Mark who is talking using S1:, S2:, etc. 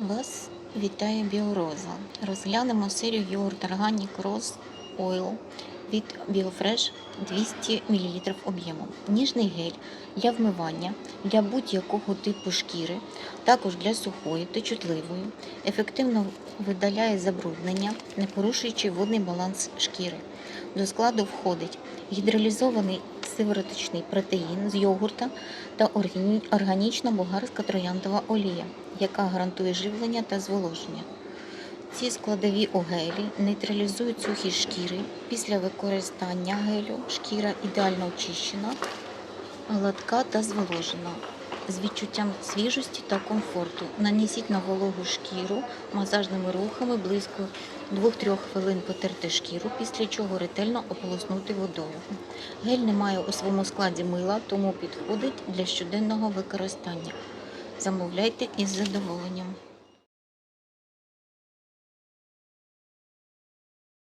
S1: Вас вітає Біороза. Розглянемо серію йогурт Organic Rose Oil від BioFresh 200 мл об'єму. Ніжний гель для вмивання для будь-якого типу шкіри, також для сухої та чутливої, ефективно видаляє забруднення, не порушуючи водний баланс шкіри. До складу входить гідролізований сивороточний протеїн з йогурта та органічна болгарська трояндова олія, яка гарантує живлення та зволоження. Ці складові у гелі нейтралізують сухі шкіри. Після використання гелю шкіра ідеально очищена, гладка та зволожена. З відчуттям свіжості та комфорту. Нанесіть на вологу шкіру масажними рухами близько 2-3 хвилин потерти шкіру, після чого ретельно ополоснути водою. Гель не має у своєму складі мила, тому підходить для щоденного використання. Замовляйте із задоволенням.